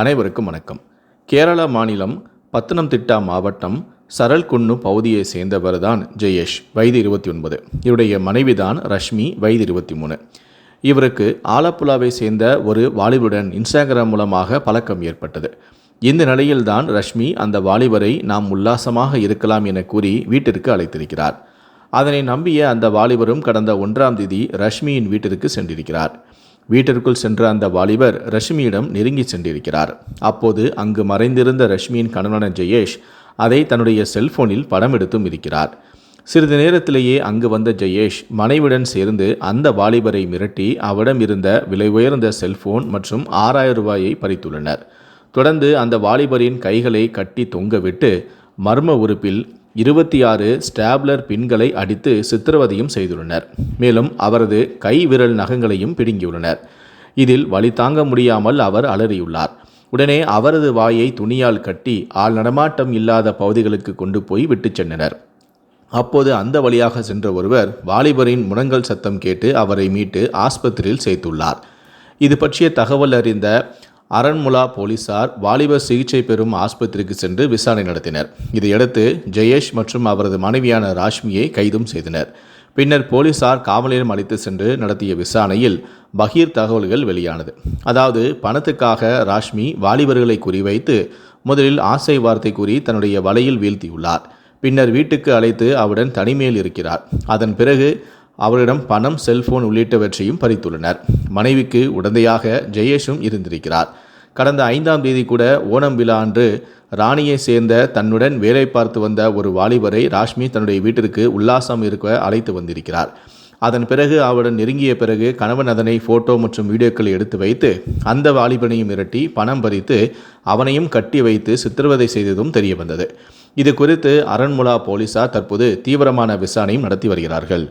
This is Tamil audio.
அனைவருக்கும் வணக்கம். கேரள மாநிலம் பத்தனம்திட்டா மாவட்டம் சரல்குன்னு பகுதியை சேர்ந்தவர் தான் ஜெயேஷ் வயது இருபத்தி ஒன்பது. இவருடைய மனைவிதான் ரஷ்மி வயது இருபத்தி மூணு. இவருக்கு ஆலப்புழாவை சேர்ந்த ஒரு வாலிபருடன் இன்ஸ்டாகிராம் மூலமாக பழக்கம் ஏற்பட்டது. இந்த நிலையில்தான் ரஷ்மி அந்த வாலிபரை நாம் உல்லாசமாக இருக்கலாம் என கூறி வீட்டிற்கு அழைத்திருக்கிறார். அதனை நம்பிய அந்த வாலிபரும் கடந்த ஒன்றாம் தேதி ரஷ்மியின் வீட்டிற்கு சென்றிருக்கிறார். வீட்டிற்குள் சென்ற அந்த வாலிபர் ரஷ்மியிடம் நெருங்கி சென்றிருக்கிறார். அப்போது அங்கு மறைந்திருந்த ரஷ்மியின் கணவனான ஜெயேஷ் அதை தன்னுடைய செல்போனில் படம் எடுத்தும் இருக்கிறார். சிறிது நேரத்திலேயே அங்கு வந்த ஜெயேஷ் மனைவியுடன் சேர்ந்து அந்த வாலிபரை மிரட்டி அவரிடம் இருந்த விலை உயர்ந்த செல்போன் மற்றும் ஆறாயிரம் ரூபாயை பறித்துள்ளனர். தொடர்ந்து அந்த வாலிபரின் கைகளை கட்டி தொங்கவிட்டு மர்ம உறுப்பில் இருபத்தி ஆறு ஸ்டாப்லர் பின்களை அடித்து சித்திரவதையும் செய்துள்ளனர். மேலும் அவரது கை விரல் நகங்களையும் பிடுங்கியுள்ளனர். இதில் வழி தாங்க முடியாமல் அவர் அலறியுள்ளார். உடனே அவரது வாயை துணியால் கட்டி ஆள் நடமாட்டம் இல்லாத பகுதிகளுக்கு கொண்டு போய் விட்டுச் சென்றனர். அப்போது அந்த வழியாக சென்ற ஒருவர் வாலிபரின் முழங்கல் சத்தம் கேட்டு அவரை மீட்டு ஆஸ்பத்திரியில் சேர்த்துள்ளார். இது பற்றிய தகவல் அறிந்த அரண்முலா போலீசார் வாலிபர் சிகிச்சை பெறும் ஆஸ்பத்திரிக்கு சென்று விசாரணை நடத்தினர். இதையடுத்து ஜெயேஷ் மற்றும் அவரது மனைவியான ராஷ்மியை கைதும் செய்தனர். பின்னர் போலீசார் காவலிடம் அழைத்து சென்று நடத்திய விசாரணையில் பகீர் தகவல்கள் வெளியானது. அதாவது பணத்துக்காக ராஷ்மி வாலிபர்களை குறிவைத்து முதலில் ஆசை வார்த்தை கூறி தன்னுடைய வலையில் வீழ்த்தியுள்ளார். பின்னர் வீட்டுக்கு அழைத்து அவருடன் தனிமையில் இருக்கிறார். அதன் பிறகு அவரிடம் பணம் செல்போன் உள்ளிட்டவற்றையும் பறித்துள்ளனர். மனைவிக்கு உடந்தையாக ஜெயேஷும் இருந்திருக்கிறார். கடந்த ஐந்தாம் தேதி கூட ஓணம் விழா அன்று ராணியை சேர்ந்த தன்னுடன் வேலை பார்த்து வந்த ஒரு வாலிபரை ராஷ்மி தன்னுடைய வீட்டிற்கு உல்லாசம் இருக்க அழைத்து வந்திருக்கிறார். அதன் பிறகு அவருடன் நெருங்கிய பிறகு கணவன் அதனை ஃபோட்டோ மற்றும் வீடியோக்களை எடுத்து வைத்து அந்த வாலிபனையும் மிரட்டி பணம் பறித்து அவனையும் கட்டி வைத்து சித்திரவதை செய்ததும் தெரிய வந்தது இது குறித்து அரண்முலா போலீசார் தற்போது தீவிரமான விசாரணையும் நடத்தி வருகிறார்கள்.